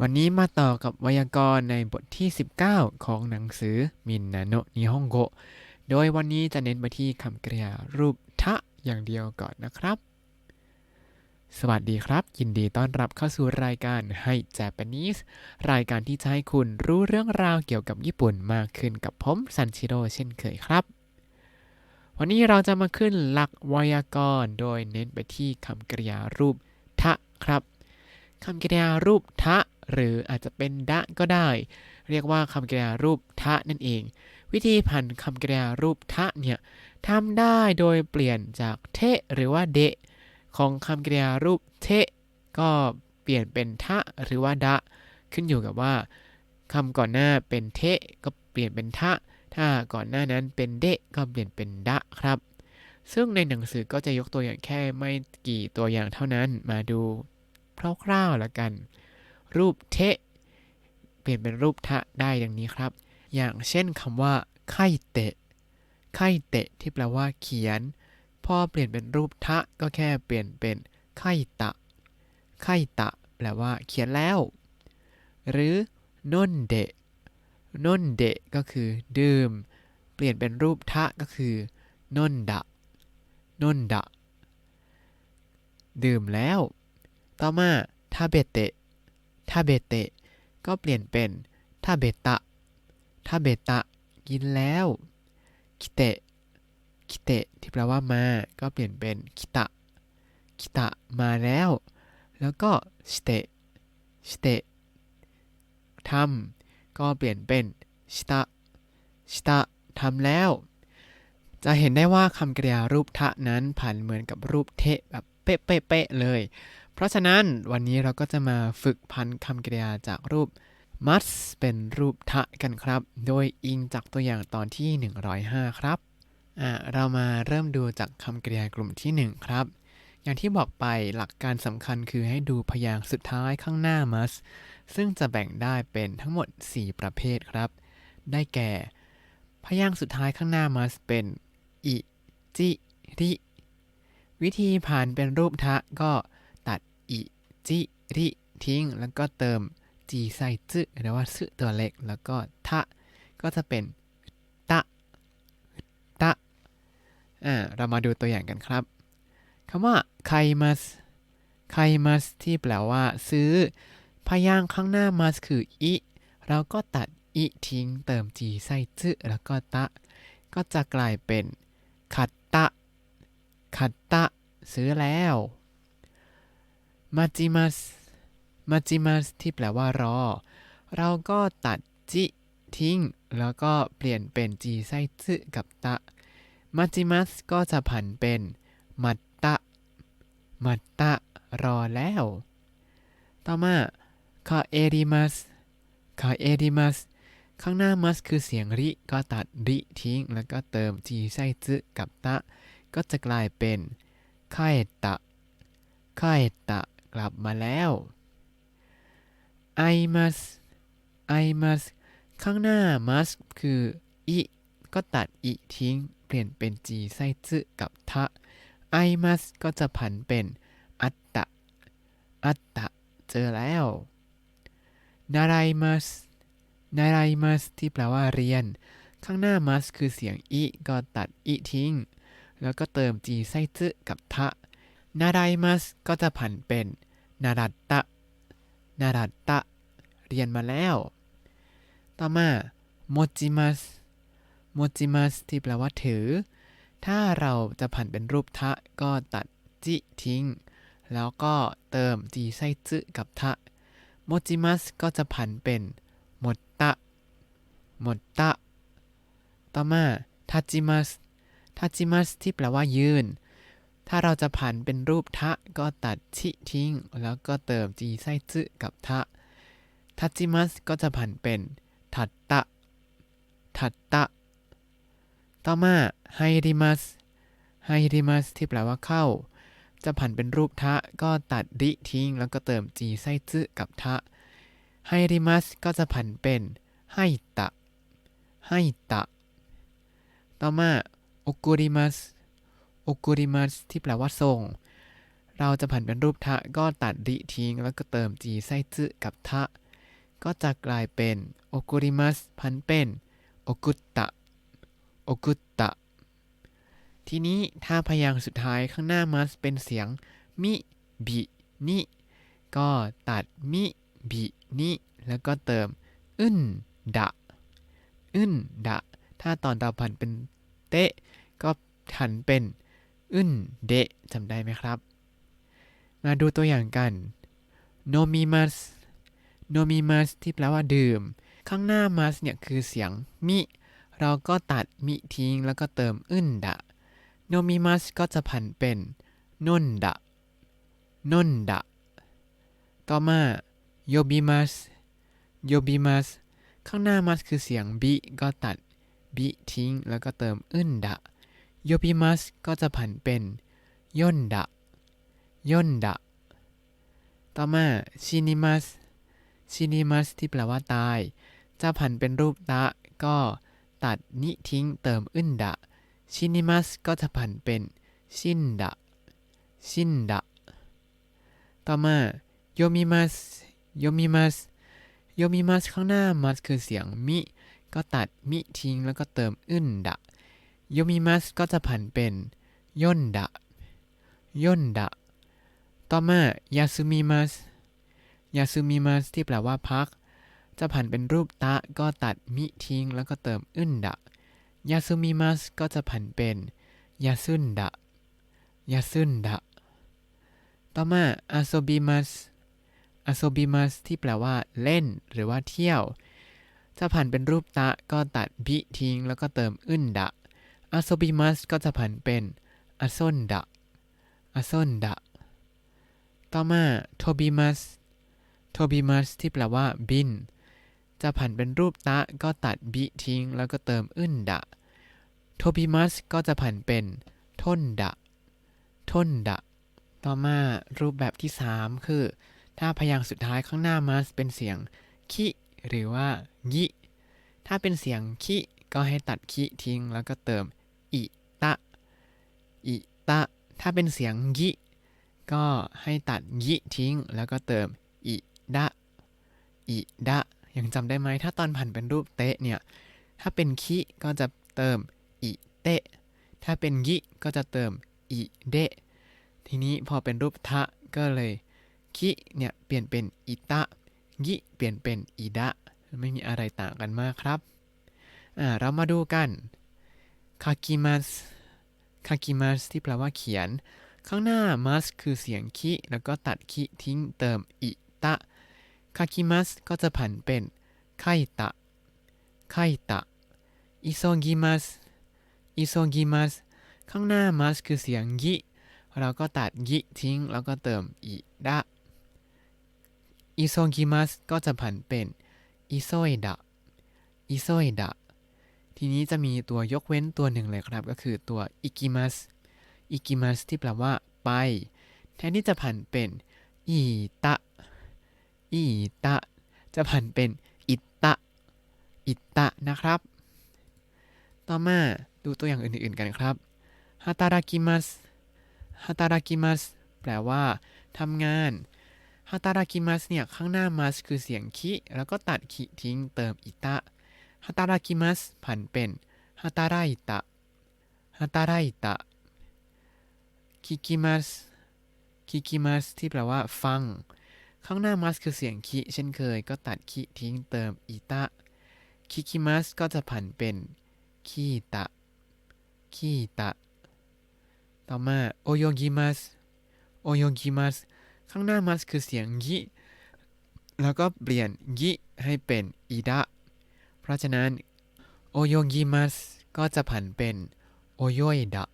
วันนี้มาต่อกับไวยากรณ์ในบทที่ 19 ของหนังสือมินนาโนนิฮงโก โดยวันนี้จะเน้นไปที่คำกริยารูปทะอย่างเดียวก่อนนะครับ สวัสดีครับ ยินดีต้อนรับเข้าสู่รายการให้ Japanese รายการที่จะให้คุณรู้เรื่องราวเกี่ยวกับญี่ปุ่นมากขึ้นกับผมซันชิโร่เช่นเคยครับ วันนี้เราจะมาขึ้นหลักไวยากรณ์ โดยเน้นไปที่คำกริยารูปทะครับคำกริยารูปทะ หรืออาจจะเป็นดะก็ได้ เรียกว่าคำกริยารูปทะนั่นเอง วิธีผันคำกริยารูปทะเนี่ยทำได้โดยเปลี่ยนจากเทหรือว่าเดะของคำกริยารูปเทก็เปลี่ยนเป็นทะหรือว่าดะ ขึ้นอยู่กับว่าคำก่อนหน้าเป็นเทก็เปลี่ยนเป็นทะ ถ้าก่อนหน้านั้นเป็นเดะก็เปลี่ยนเป็นดะครับซึ่งในหนังสือก็จะยกตัวอย่างแค่ไม่กี่ตัวอย่างเท่านั้นมาดูคร่าวๆแล้วกัน รูปเทะ เปลี่ยนเป็นรูปทะได้ดังนี้ครับ อย่างเช่นคำว่าไข่เตะไข่เตะที่แปลว่าเขียน พอเปลี่ยนเป็นรูปทะก็แค่เปลี่ยนเป็นไข่ตะไข่ตะ แปลว่าเขียนแล้ว หรือนนเดะนนเดะก็คือดื่ม เปลี่ยนเป็นรูปทะก็คือนนดะนนดะ ดื่มแล้ว ต่อมาทาเบเตะ ทาเบเตะ ก็เปลี่ยนเป็นทาเบตะทาเบตะ กินแล้วคิเตะคิเตะที่แปลว่ามา ก็เปลี่ยนเป็นคิตะคิตะมาแล้ว แล้วก็ชิเตะชิเตะทำก็เปลี่ยนเป็นชิตะชิตะทำแล้ว จะเห็นได้ว่าคำกริยารูปทะนั้นผันเหมือนกับรูปเทะแบบเป๊ะๆเลย เพราะฉะนั้นวันนี้เราก็จะมาฝึกพันคำกริยาจากรูป must เป็นรูปทะกันครับ โดยอิงจากตัวอย่างตอนที่ 105 ครับอ่าเรามาเริ่มดูจากคำกริยากลุ่มที่ 1 ครับ อย่างที่บอกไปหลักการสำคัญคือให้ดูพยางค์สุดท้ายข้างหน้า must ซึ่งจะแบ่งได้เป็นทั้งหมด 4 ประเภทครับ ได้แก่ พยางค์สุดท้ายข้างหน้า must เป็นอิจิริวิธีผ่านเป็นรูปทะก็ จิริทิ้ง แล้วก็เติมจีไซจึหรือว่าซึตัวเล็ก แล้วก็ทะก็จะเป็นตะตะอ่าเรามาดูตัวอย่างกันครับคำว่าไคมัสไคมัสที่แปลว่า ซื้อ พยางค์ข้างหน้ามัสคืออิเราก็ตัดอิทิ้ง เติมจีไซจึแล้วก็ตะ ก็จะกลายเป็นขัดตะขัดตะซื้อแล้ว มาจิมัสมาจิมัสที่แปลว่ารอ เราก็ตัดจิทิ้ง แล้วก็เปลี่ยนเป็นจีไซซึกับตะมาจิมัสก็จะผันเป็นมัตตะมัตตะรอแล้ว ต่อมาคาเอริมัสคาเอริมัสข้างหน้ามัสคือเสียงริ ก็ตัดริทิ้ง แล้วก็เติมจีไซซึกับตะ ก็จะกลายเป็นคาเอตะคาเอตะ กลับมาแล้วไอมัสไอมัสข้างหน้ามัสคืออิก็ตัดอิทิ้ง เปลี่ยนเป็นจีไซซึกับทะไอมัสก็จะผันเป็น อัตตะ อัตตะ เจอแล้วนารายมัสนารายมัสที่แปลว่าเรียน ข้างหน้ามัสคือเสียงอิก็ตัดอิทิ้ง แล้วก็เติมจีไซซึกับทะนารายมัสก็จะผันเป็น นารัตตะ นารัตตะ เรียนมาแล้ว ต่อมาโมจิมัสโมจิมัสที่แปลว่าถือ ถ้าเราจะผันเป็นรูปทะก็ตัดจิทิ้ง แล้วก็เติมจีไซซึกับทะโมจิมัสก็จะผันเป็นหมดตะหมดตะ ต่อมาทาจิมัสทาจิมัสที่แปลว่ายืน ถ้าเราจะผันเป็นรูปทะก็ตัดชิทิ้ง แล้วก็เติมจีไซซึกับทะทัจิมัสก็จะผันเป็นทัตตะ ทัตตะ ต่อมาไฮริมัสไฮริมัสที่แปลว่าเข้า จะผันเป็นรูปทะก็ตัดริทิ้ง แล้วก็เติมจีไซซึกับทะไฮริมัสก็จะผันเป็นไฮตะไฮตะ ต่อมาโอกุริมัส โอกุริมัสที่แปลว่าทรงเราจะผันเป็นรูปทะก็ตัดริทิ้ง แล้วก็เติมจีไซซึกับทะ ก็จะกลายเป็นโอกุริมัสพันเป็นโอกุตตะโอกุตตะ ทีนี้ถ้าพยางค์สุดท้ายข้างหน้ามัสเป็นเสียงมิบินิก็ตัดมิบินิแล้วก็เติมอึนดะอึนดะ ถ้าตอนตาพันเป็นเตะ ก็หันเป็น อึนเดะจำได้ไหมครับ มาดูตัวอย่างกันโนมิมัสโนมิมัสที่แปลว่าดื่ม ข้างหน้ามัสเนี่ยคือเสียงมิ เราก็ตัดมิทิ้งแล้วก็เติมอึนดะโนมิมัสก็จะผันเป็นนนดะนนดะ ต่อมาโยบิมัสโยบิมัสข้างหน้ามัสคือเสียงบิ ก็ตัดบิทิ้งแล้วก็เติมอึนดะ โยบิมัสก็จะผันเป็นย่นดะย่นดะ ต่อมาชินิมัสชินิมัสที่แปลว่าตาย จะผันเป็นรูปตะ ก็ตัดนิทิ้งเติมอึนดะ ชินิมัสก็จะผันเป็นชินดะ ชินดะ ต่อมาโยมิมัสโยมิมัสโยมิมัสข้างหน้ามัสคือเสียงมิ ก็ตัดมิทิ้งแล้วก็เติมอึนดะ โยมิมัสก็จะผันเป็นย่นดะย่นดะ ต่อมายาซุมิมัสยาซุมิมัสที่แปลว่าพัก จะผันเป็นรูปตะก็ตัดมิทิ้ง แล้วก็เติมอึนดะยาซุมิมัสก็จะผันเป็นยาซุนดะยาซุนดะ ต่อมาอาโซบิมัสอาโซบิมัสที่แปลว่าเล่นหรือว่าเที่ยว จะผันเป็นรูปตะก็ตัดบิทิ้ง แล้วก็เติมอึนดะ อาโซบิมัสก็จะผันเป็นอาซนดะอาซนดะ ต่อมาโทบิมัสโทบิมัสที่แปลว่า บิน จะผันเป็นรูปตะก็ตัดบิทิ้ง แล้วก็เติมอึนดะโทบิมัสก็จะผันเป็นทนดะทนดะ ต่อมารูปแบบที่ 3 คือ ถ้าพยางค์สุดท้ายข้างหน้ามัสเป็นเสียงคิหรือว่ายิถ้าเป็นเสียงคิ ก็ให้ตัดคิทิ้งแล้วก็เติมอิตะอิตะถ้าเป็นเสียงยิก็ให้ตัดยิทิ้ง แล้วก็เติมอิดะอิดะยังจำได้ไหมถ้าตอนผันเป็นรูปเตะเนี่ย ถ้าเป็นคิก็จะเติมอิเตะ ถ้าเป็นยิก็จะเติมอิเดะ ทีนี้พอเป็นรูปทะก็เลยคิเนี่ยเปลี่ยนเป็นอิตะยิเปลี่ยนเป็นอิดะ ไม่มีอะไรต่างกันมากครับ อ่าเรามาดูกันคากิมัสคากิมัสที่แปลว่าเขียน ข้างหน้ามัสคือเสียงคิ แล้วก็ตัดคิทิ้งเติมอิตะคากิมัสก็จะผันเป็นไคตะไคตะอิโซกิมัสอิโซกิมัสข้างหน้ามัสคือเสียงยิเราก็ตัดยิทิ้ง แล้วก็เติมอิดะอิโซกิมัสก็จะผันเป็นอิโซยดะอิโซยดะ ทีนี้จะมีตัวยกเว้นตัวหนึ่งเลยครับ ก็คือตัวอิกิมัสอิกิมัสที่แปลว่า ไป แทนที่จะผันเป็นอิตะอิตะ จะผันเป็นอิตะอิตะนะครับ ต่อมาดูตัวอย่างอื่นๆกันครับฮาตารากิมัสฮาตารากิมัสแปลว่าทำงานฮาตารากิมัสเนี่ย ข้างหน้ามัสคือเสียงคิ แล้วก็ตัดคิทิ้งเติมอิตะ ฮาตารากิมัสผันเป็นฮาตาไรตะฮาตาไรตะคิกิมัสคิกิมัสที่แปลว่า ฟัง ข้างหน้ามัสคือเสียงคิเช่นเคย ก็ตัดคิทิ้งเติมอิตะคิกิมัสก็จะผันเป็นคีตะคีตะ ต่อมาโอโยกิมัสโอโยกิมัสข้างหน้ามัสคือเสียงยิแล้วก็เปลี่ยนยิให้เป็นอิดะ เพราะฉะนั้นโอโยกิมัสก็จะผันเป็นโอโยยดะ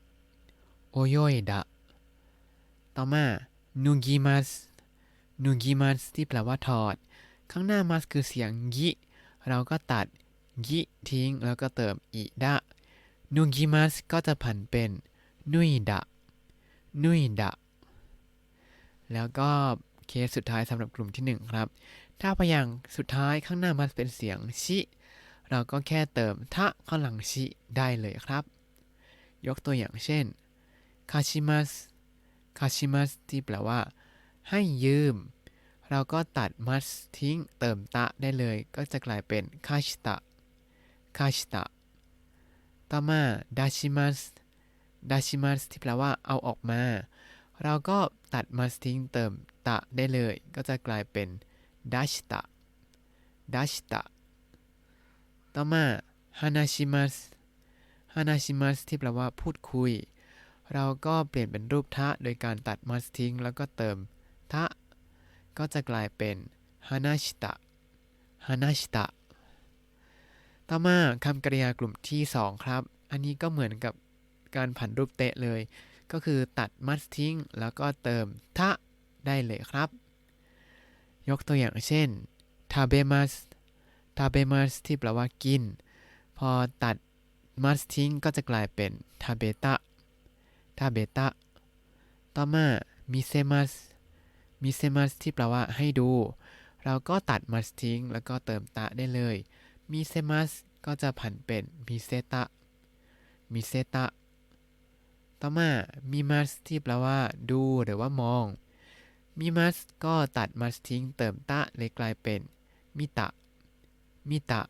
โอโยยดะต่อมานูกิมัสนูกิมัสที่แปลว่าถอด ข้างหน้ามัสคือเสียงยิเราก็ตัดยิทิ้งแล้วก็เติมอิดะนูกิมัสก็จะผันเป็นนุยดะนุยดะแล้วก็เคสสุดท้ายสำหรับกลุ่มที่ 1 ครับ ถ้าพยางค์สุดท้ายข้างหน้ามันเป็นเสียงชิ เราก็แค่เติมทะข้างหลังชิได้เลยครับ ยกตัวอย่างเช่นคาชิมัสคาชิมัสที่แปลว่า ให้ยืม เราก็ตัด must ทิ้งเติมตะได้เลย ก็จะกลายเป็นคาชิตะคาชิตะต่อมาดาชิมัสดาชิมัสที่แปลว่าเอาออกมา เราก็ตัด must ทิ้งเติมตะได้เลย ก็จะกลายเป็นดาชิตะดาชิตะ ต่อมาฮานาชิมัสฮานาชิมัสที่แปลว่าพูดคุย เราก็เปลี่ยนเป็นรูปทะโดยการตัด must ทิ้ง แล้วก็เติมทะ ก็จะกลายเป็นฮานาชิตะฮานาชิตะต่อมาคำกริยากลุ่มที่ 2 ครับ อันนี้ก็เหมือนกับการผันรูปเตะเลย ก็คือตัด must ทิ้ง แล้วก็เติมทะได้เลยครับ ยกตัวอย่างเช่นทาเบมัส ทาเบมัสที่แปลว่ากิน พอตัด must ทิ้งก็จะกลายเป็นทาเบตะทาเบตะต่อมามิเซมัสมิเซมัสที่แปลว่าให้ดู เราก็ตัด must ทิ้ง แล้วก็เติมตะได้เลยมิเซมัสก็จะผันเป็นมิเซตะมิเซตะต่อมามิมัสที่แปลว่า ดูหรือว่ามองมิมัสก็ตัด must ทิ้ง เติมตะเลยกลายเป็นมิตะ มิตะ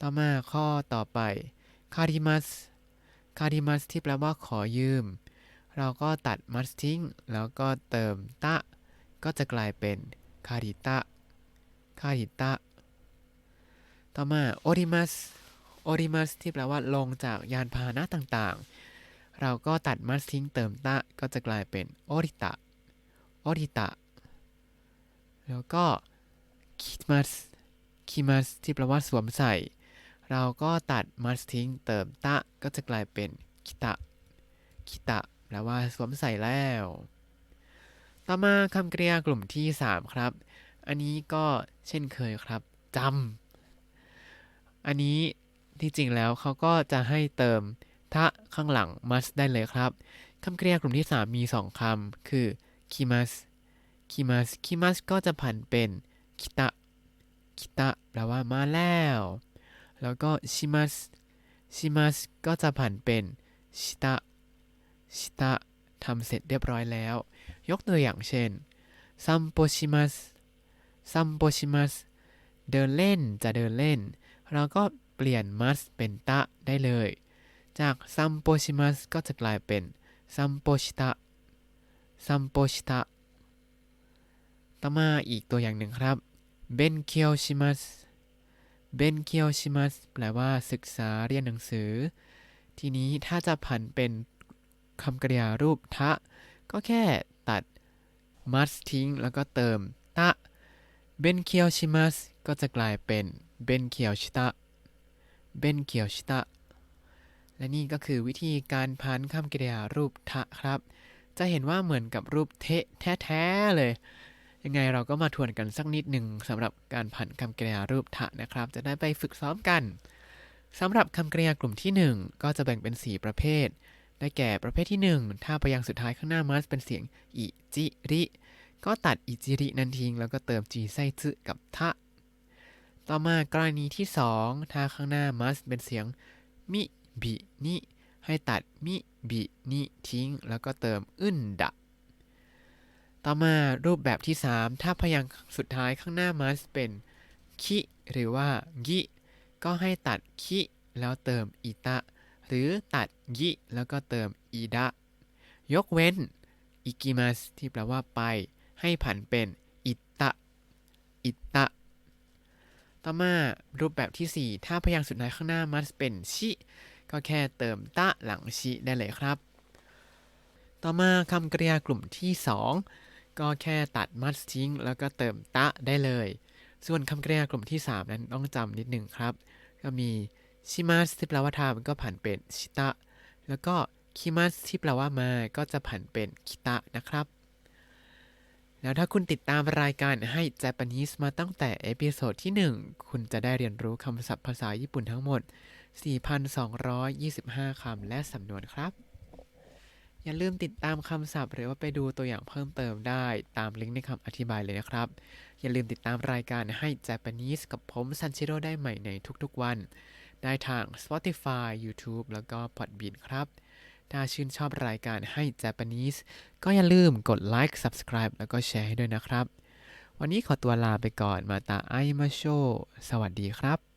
ต่อมาข้อต่อไป คาริมัส คาริมัสที่แปลว่าขอยืม เราก็ตัด must ทิ้ง แล้วก็เติมตะ ก็จะกลายเป็นคาริตะ คาริตะ ต่อมาโอริมัส โอริมัสที่แปลว่าลงจากยานพาหนะต่างๆ เราก็ตัด must ทิ้งเติมตะ ก็จะกลายเป็นโอริตะ โอริตะ แล้วก็คิมัส คิมัสที่แปลว่าสวมใส่ เราก็ตัด must ทิ้งเติมตะ ก็จะกลายเป็นคิตะคิตะแปลว่าสวมใส่แล้ว ต่อมาคำกริยากลุ่มที่ 3 ครับ อันนี้ก็เช่นเคยครับจำอันนี้ที่จริงแล้วเขาก็จะให้เติมทะข้างหลัง must ได้เลยครับ คำกริยากลุ่มที่ 3 มี 2 คำ คือ kimas kimas kimas ก็จะผันเป็นคิตะ คิตะแปลว่ามาแล้ว แล้วก็ shimas shimas ก็จะผันเป็นชิตะชิตะทำเสร็จเรียบร้อยแล้ว ยกตัวอย่างเช่นซัมโปชิมัสซัมโปชิมัสเดินเล่นจะเดินเล่น เราก็เปลี่ยนมัสเป็นตะได้เลย จากซัมโปชิมัสก็จะกลายเป็นซัมโปชิตะซัมโปชิตะต่อมาอีกตัวอย่างหนึ่งครับ เบนเคียวชิมัสเบนเคียวชิมัสแปลว่าศึกษาเรียนหนังสือ ทีนี้ถ้าจะผันเป็นคำกริยารูปทะ ก็แค่ตัด must ทิ้ง แล้วก็เติมตะเบนเคียวชิมัสก็จะกลายเป็นเบนเคียวชิตะเบนเคียวชิตะและนี่ก็คือวิธีการพันคำกริยารูปทะครับ จะเห็นว่าเหมือนกับรูปเทะแท้ๆเลย ยังไงเราก็มาทวนกันสักนิดหนึ่งสำหรับการผันคำกริยารูปทะนะครับ จะได้ไปฝึกซ้อมกันสำหรับคำกริยากลุ่มที่ 1 ก็จะแบ่งเป็น 4 ประเภท ได้แก่ประเภทที่ 1 ถ้าพยางค์สุดท้ายข้างหน้ามัสเป็นเสียงอิจิริก็ตัดอิจิรินั้นทิ้งแล้วก็เติมจีไซซึกับทะ ต่อมากรณีที่ 2 ถ้าข้างหน้ามัสเป็นเสียงมิบินิให้ตัดมิบินิทิ้ง แล้วก็เติมอึนดะ ต่อมารูปแบบที่ 3 ถ้าพยางค์สุดท้ายข้างหน้ามัสเป็นคิหรือว่ากิก็ให้ตัดคิแล้วเติมอิตะ หรือตัดยิแล้วก็เติมอีดะ ยกเว้นอิกิมัสที่แปลว่าไป ให้ผันเป็นอิตะอิตะ ต่อมารูปแบบที่ 4 ถ้าพยางค์สุดท้ายข้างหน้ามัสเป็นชิก็แค่เติมตะหลังชิได้เลยครับ ต่อมาคำกริยากลุ่มที่ 2 ก็แค่ตัดมัสทิ้ง แล้วก็เติมตะได้เลย ส่วนคำกริยากลุ่มที่ 3 นั้นต้องจำนิดหนึ่งครับ ก็มีชิมัสที่แปลว่าทำก็ผันเป็นชิตะ แล้วก็คิมัสที่แปลว่ามาก็จะผันเป็นคิตะนะครับ แล้วถ้าคุณติดตามรายการให้ Japanese มาตั้งแต่เอพิโซดที่ 1 คุณจะได้เรียนรู้คำศัพท์ภาษาญี่ปุ่นทั้งหมด 4,225 คำและสำนวนครับ อย่าลืมติดตามคำศัพท์ หรือว่าไปดูตัวอย่างเพิ่มเติมได้ตามลิงก์ในคำอธิบายเลยนะครับ อย่าลืมติดตามรายการให้ Japanese กับผมซันชิโร่ได้ใหม่ในทุกๆวัน ได้ทาง Spotify YouTube แล้วก็ Podbean ครับ ถ้าชื่นชอบรายการให้ Japanese ก็อย่าลืมกดไลค์ subscribe แล้วก็แชร์ให้ด้วยนะครับ วันนี้ขอตัวลาไปก่อนมาตาไอมาโช สวัสดีครับ